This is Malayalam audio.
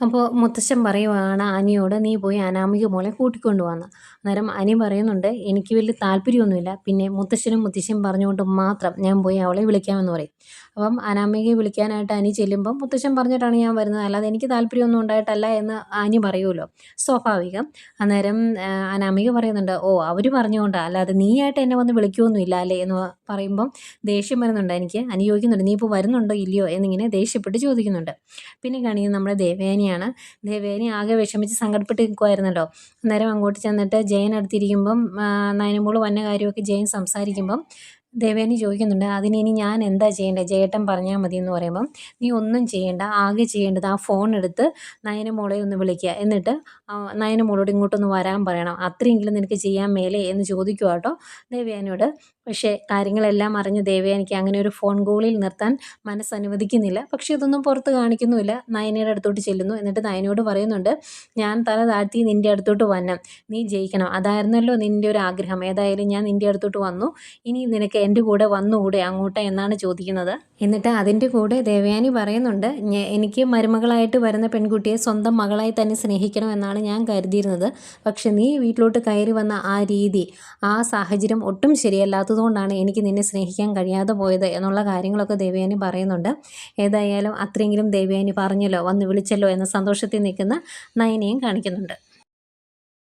അപ്പോൾ മുത്തശ്ശൻ പറയുവാണ് അനിയോട് നീ പോയി അനാമിക മോളെ കൂട്ടിക്കൊണ്ടു വന്ന്. അന്നേരം അനി പറയുന്നുണ്ട് എനിക്ക് വലിയ താല്പര്യമൊന്നുമില്ല. പിന്നെ മുത്തശ്ശനും മുത്തശ്ശനും പറഞ്ഞുകൊണ്ട് മാത്രം ഞാൻ പോയി അവളെ വിളിക്കാമെന്ന് പറയും. അപ്പം അനാമികയെ വിളിക്കാനായിട്ട് അനി ചെല്ലുമ്പം മുത്തശ്ശൻ പറഞ്ഞിട്ടാണ് ഞാൻ വരുന്നത്. അല്ലാതെ എനിക്ക് താല്പര്യമൊന്നും ഉണ്ടായിട്ടല്ല എന്ന് അനി പറയുമല്ലോ സ്വാഭാവികം. അന്നേരം അനാമിക പറയുന്നുണ്ട് ഓ അവർ പറഞ്ഞുകൊണ്ടാണ് അല്ലാതെ നീയായിട്ട് എന്നെ വന്ന് വിളിക്കുമൊന്നുമില്ല അല്ലേ? എന്ന് പറയുമ്പം ദേഷ്യം വരുന്നുണ്ട് എനിക്ക് അനി ചോദിക്കുന്നുണ്ട് നീ ഇപ്പോൾ വരുന്നുണ്ടോ ഇല്ലയോ? എന്നിങ്ങനെ ദേഷ്യപ്പെട്ട് ചോദിക്കുന്നുണ്ട്. പിന്നെ കാണിക്കുന്നത് നമ്മുടെ ദേവേനിയാണ് ദേവേനി ആകെ വിഷമിച്ച് സങ്കടപ്പെട്ട് നിൽക്കുമായിരുന്നല്ലോ അന്നേരം അങ്ങോട്ട് ചെന്നിട്ട് ജയൻ അടുത്തിരിക്കുമ്പം നയനമോൾ വന്ന കാര്യമൊക്കെ ജയൻ സംസാരിക്കുമ്പം ദേവേനി ചോദിക്കുന്നുണ്ട് അതിനിനി ഞാൻ എന്താ ചെയ്യേണ്ടത് ജേട്ടൻ പറഞ്ഞാൽ മതി എന്ന് പറയുമ്പം നീ ഒന്നും ചെയ്യേണ്ട ആകെ ചെയ്യേണ്ടത് ആ ഫോൺ എടുത്ത് നയന മോളെ ഒന്ന് വിളിക്കുക. എന്നിട്ട് നയന നയനമോളോട് ഇങ്ങോട്ടൊന്ന് വരാൻ പറയണം. അത്രയെങ്കിലും നിനക്ക് ചെയ്യാൻ മേലേ എന്ന് ചോദിക്കുക കേട്ടോ ദേവയാനിയോട് പക്ഷേ കാര്യങ്ങളെല്ലാം അറിഞ്ഞ് ദേവയാനിക്ക് അങ്ങനെ ഒരു ഫോൺ കോളിൽ നിർത്താൻ മനസ്സ് അനുവദിക്കുന്നില്ല. പക്ഷേ ഇതൊന്നും പുറത്ത് കാണിക്കുന്നുമില്ല. നയനയുടെ അടുത്തോട്ട് ചെല്ലുന്നു. എന്നിട്ട് നയനയോട് പറയുന്നുണ്ട് ഞാൻ തല താഴ്ത്തി നിന്റെ അടുത്തോട്ട് വന്നം നീ ജയിക്കണം. അതായിരുന്നല്ലോ നിന്റെ ഒരു ആഗ്രഹം. ഏതായാലും ഞാൻ നിന്റെ അടുത്തോട്ട് വന്നു. ഇനി നിനക്ക് എന്റെ കൂടെ വന്നുകൂടെ അങ്ങോട്ട് എന്നാണ് ചോദിക്കുന്നത്? എന്നിട്ട് അതിന്റെ കൂടെ ദേവയാനി പറയുന്നുണ്ട് എനിക്ക് മരുമകളായിട്ട് വരുന്ന പെൺകുട്ടിയെ സ്വന്തം മകളായി തന്നെ സ്നേഹിക്കണം എന്നാണ് ഞാൻ കരുതിയിരുന്നത്. പക്ഷെ നീ വീട്ടിലോട്ട് കയറി വന്ന ആ രീതി ആ സാഹചര്യം ഒട്ടും ശരിയല്ലാത്തതുകൊണ്ടാണ് എനിക്ക് നിന്നെ സ്നേഹിക്കാൻ കഴിയാതെ പോയത് എന്നുള്ള കാര്യങ്ങളൊക്കെ ദേവയാനി പറയുന്നുണ്ട്. ഏതായാലും അത്രയെങ്കിലും ദേവയാനി പറഞ്ഞല്ലോ വന്ന് വിളിച്ചല്ലോ എന്ന സന്തോഷത്തിൽ നിൽക്കുന്ന നയനയും കാണിക്കുന്നുണ്ട്.